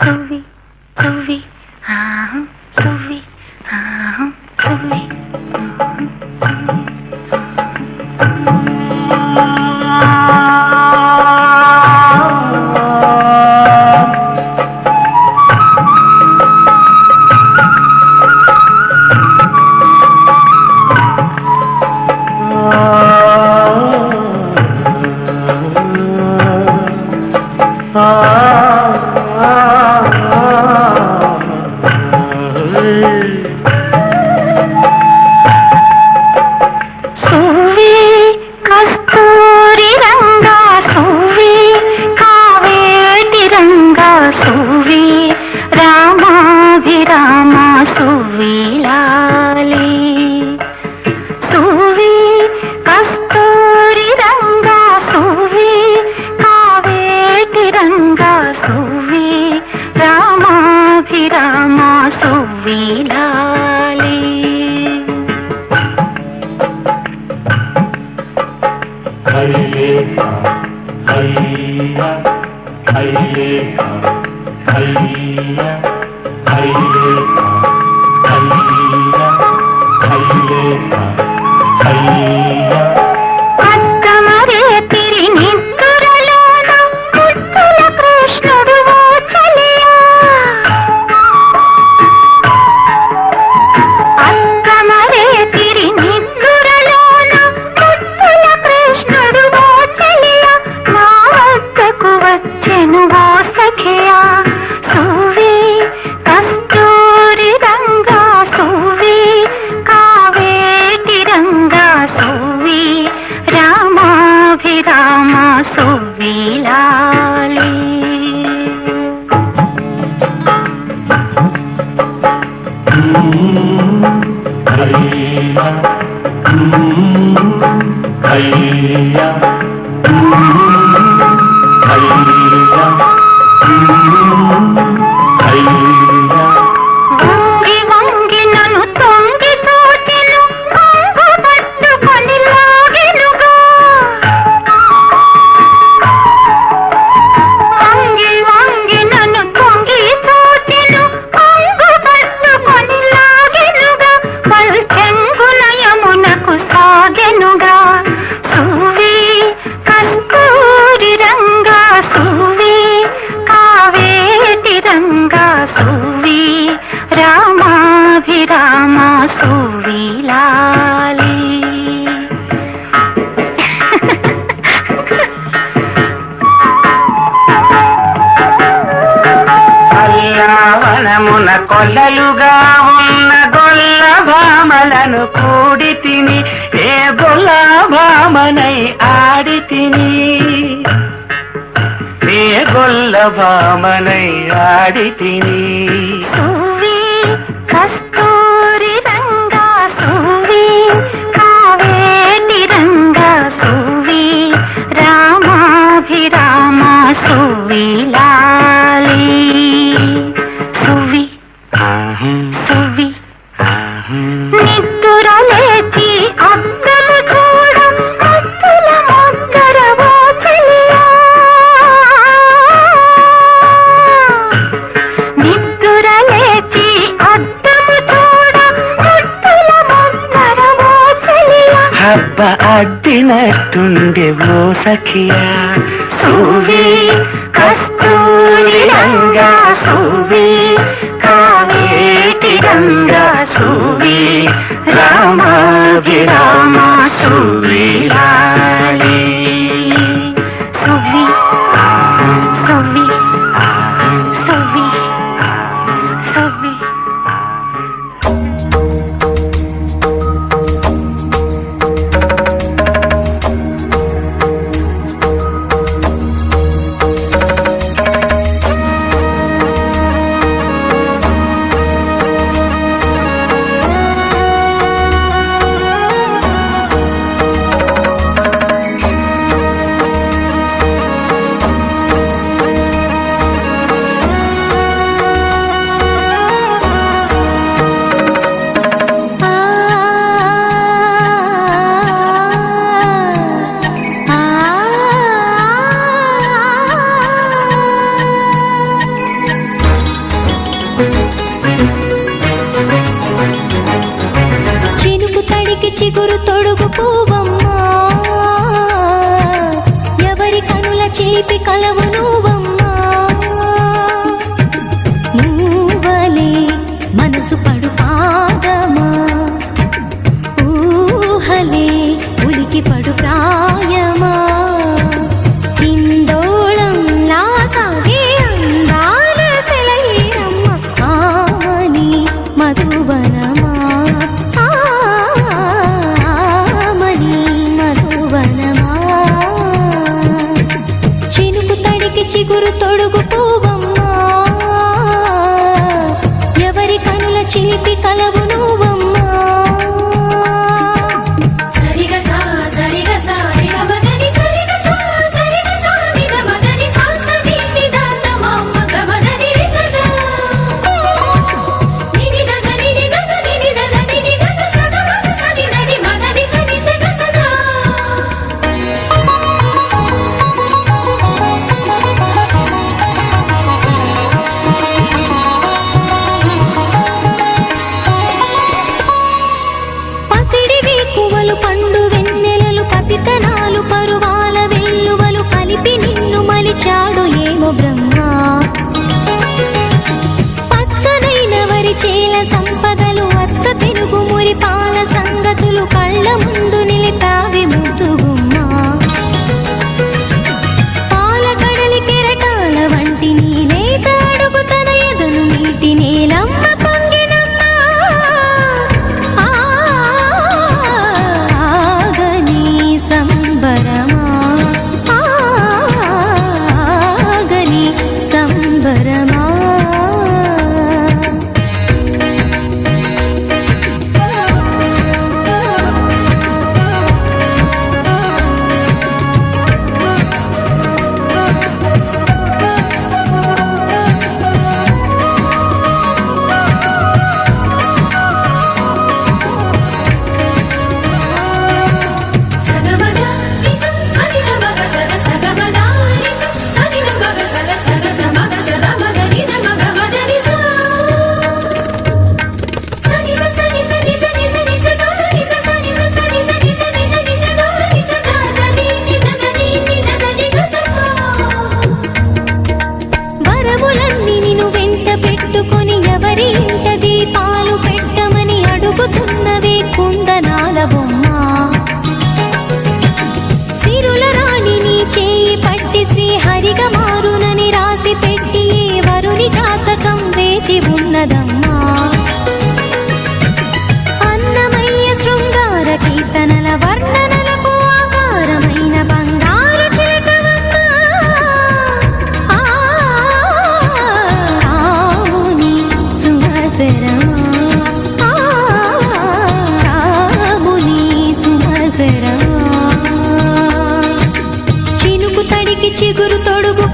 groovy, groovy, uh-huh, groovy, uh-huh, groovy. Ah பூவேலா గొల్లలుగా ఉన్న గొల్ల భామలను కూడి తిని ఏ గొల్ల భామనై ఆడి తిని. ఏ గొల్ల భామనై ఆడి తిని. కస్తూరి రంగా దెబ్బ అద్దినట్టుండే సఖియా. సూవి కస్తూరి రంగా సూవి కావేటి రంగా సూవి సూవి చిగురు చిలిపి కలవు పండువే చిగురు తొడుగు